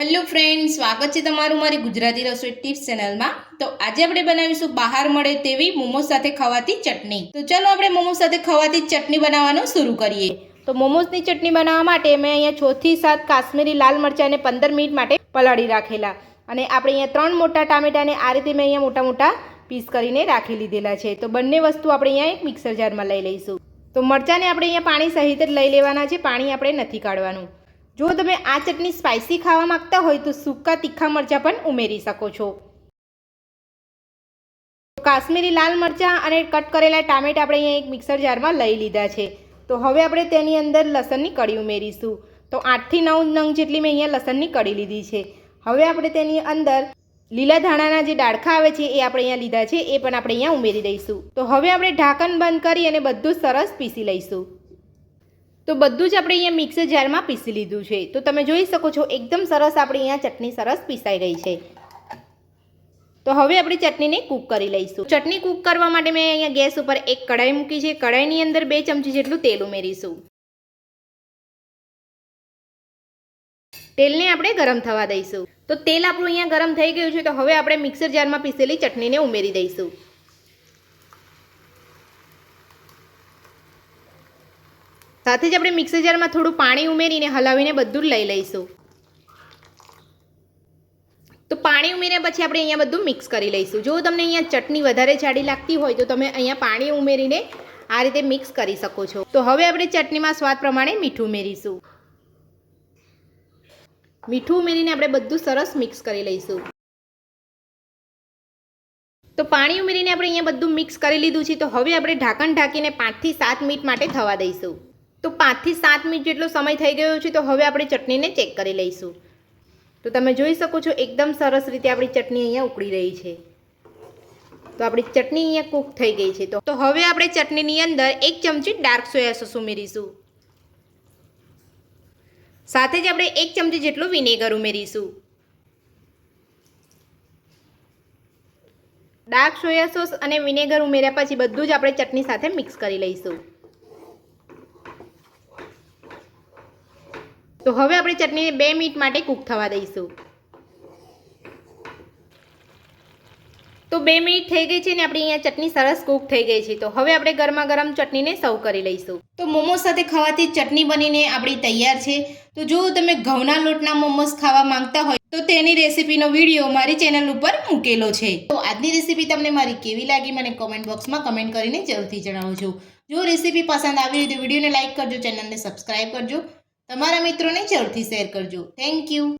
Hello friend સ્વાગત છે તમારું મારી ગુજરાતી રસોઈ ટિપ્સ ચેનલમાં તો આજે આપણે બનાવીશું બહાર મળે તેવી મોમોઝ સાથે ખવાતી ચટણી. તો ચાલો આપણે મોમોઝ સાથે ખવાતી ચટણી બનાવવાનું શરૂ કરીએ. તો મોમોઝની ચટણી બનાવવા માટે મેં અહીંયા છથી સાત કાશ્મીરી લાલ મરચાંને પંદર મિનિટ માટે પલાળી રાખેલા. અને આપણે અહીંયા ત્રણ મોટા ટામેટાને આ રીતે મેં અહીંયા મોટા મોટા પીસ કરીને રાખી લીધેલા છે. તો બંને વસ્તુ આપણે અહીંયા મિક્સર જારમાં લઈ લઈશું. તો મરચાંને આપણે અહીંયા પાણી સહિત જ લઈ લેવાના છે. પાણી આપણે નથી કાઢવાનું. જો તમે આ ચટણી સ્પાઇસી ખાવા માંગતા હોય તો સૂકા તીખા મરચાં પણ ઉમેરી શકો છો. કાશ્મીરી લાલ મરચાં અને કટ કરેલા ટામેટા આપણે અહીંયા એક મિક્સર જારમાં લઈ લીધા છે. તો હવે આપણે તેની અંદર લસણની કળી ઉમેરીશું. તો આઠથી નવ નંગ જેટલી મેં અહીંયા લસણની કળી લીધી છે. હવે આપણે તેની અંદર લીલા ધાણાના જે ડાળખા આવે છે એ આપણે અહીંયા લીધા છે, એ પણ આપણે અહીંયા ઉમેરી દઈશું. તો હવે આપણે ઢાંકણ બંધ કરી અને બધું સરસ પીસી લઈશું. તો બધું જ આપણે અહીંયા મિક્સર જારમાં પીસી લીધું છે. તો તમે જોઈ શકો છો, એકદમ સરસ આપણી અહીંયા ચટણી સરસ પીસાઈ ગઈ છે. તો હવે આપણે ચટણીને કૂક કરી લઈશું. ચટણી કૂક કરવા માટે મેં અહીંયા ગેસ ઉપર એક કઢાઈ મૂકી છે. કઢાઈની અંદર બે ચમચી જેટલું તેલ ઉમેરીશું. તેલને આપણે ગરમ થવા દઈશું. તો તેલ આપણું અહીંયા ગરમ થઈ ગયું છે, તો હવે આપણે મિક્સર જારમાં પીસેલી ચટણીને ઉમેરી દઈશું. સાથે જ આપણે મિક્સર જારમાં થોડું પાણી ઉમેરીને હલાવીને બધું લઈ લઈશું. તો પાણી ઉમેર્યા પછી આપણે અહીંયા બધું મિક્સ કરી લઈશું. જો તમને અહીંયા ચટણી વધારે જાડી લાગતી હોય તો તમે અહીંયા પાણી ઉમેરીને આ રીતે મિક્સ કરી શકો છો. તો હવે આપણે ચટણીમાં સ્વાદ પ્રમાણે મીઠું ઉમેરીશું. મીઠું ઉમેરીને આપણે બધું સરસ મિક્સ કરી લઈશું. તો પાણી ઉમેરીને આપણે અહીંયા બધું મિક્સ કરી લીધું છે. તો હવે આપણે ઢાંકણ ઢાંકીને પાંચથી સાત મિનિટ માટે થવા દઈશું. તો પાંચથી સાત મિનિટ જેટલો સમય થઈ ગયો છે, તો હવે આપણે ચટણીને ચેક કરી લઈશું. તો તમે જોઈ શકો છો, એકદમ સરસ રીતે આપણી ચટણી અહીંયા ઉકળી રહી છે. તો આપણી ચટણી અહીંયા કૂક થઈ ગઈ છે. તો હવે આપણે ચટણીની અંદર એક ચમચી ડાર્ક સોયા સોસ ઉમેરીશું. સાથે જ આપણે એક ચમચી જેટલું વિનેગર ઉમેરીશું. ડાર્ક સોયા સોસ અને વિનેગર ઉમેર્યા પછી બધું જ આપણે ચટણી સાથે મિક્સ કરી લઈશું. તો હવે આપણે ચટણીને બે મિનિટ માટે કૂક થવા દઈશું. તો બે મિનિટ થઈ ગઈ છે ને આપણી અહીંયા ચટણી સરસ કૂક થઈ ગઈ છે. તો હવે આપણે ગરમા ગરમ ચટણીને સર્વ કરી લઈશું. તો મોમોઝ સાથે ખાવાથી ચટણી બનીને આપણી તૈયાર છે. તો જો તમે ઘઉંના લોટના મોમોઝ ખાવા માંગતા હોય તો તેની રેસીપીનો વીડિયો મારી ચેનલ ઉપર મૂકેલો છે. તો આજની રેસીપી તમને મારી કેવી લાગી મને કોમેન્ટ બોક્સમાં કમેન્ટ કરીને જરૂરથી જણાવજો. જો રેસીપી પસંદ આવી હોય તો વિડીયોને લાઇક કરજો, ચેનલને સબસ્ક્રાઈબ કરજો. તમારા મિત્રોને જરૂરથી શેર કરજો. Thank you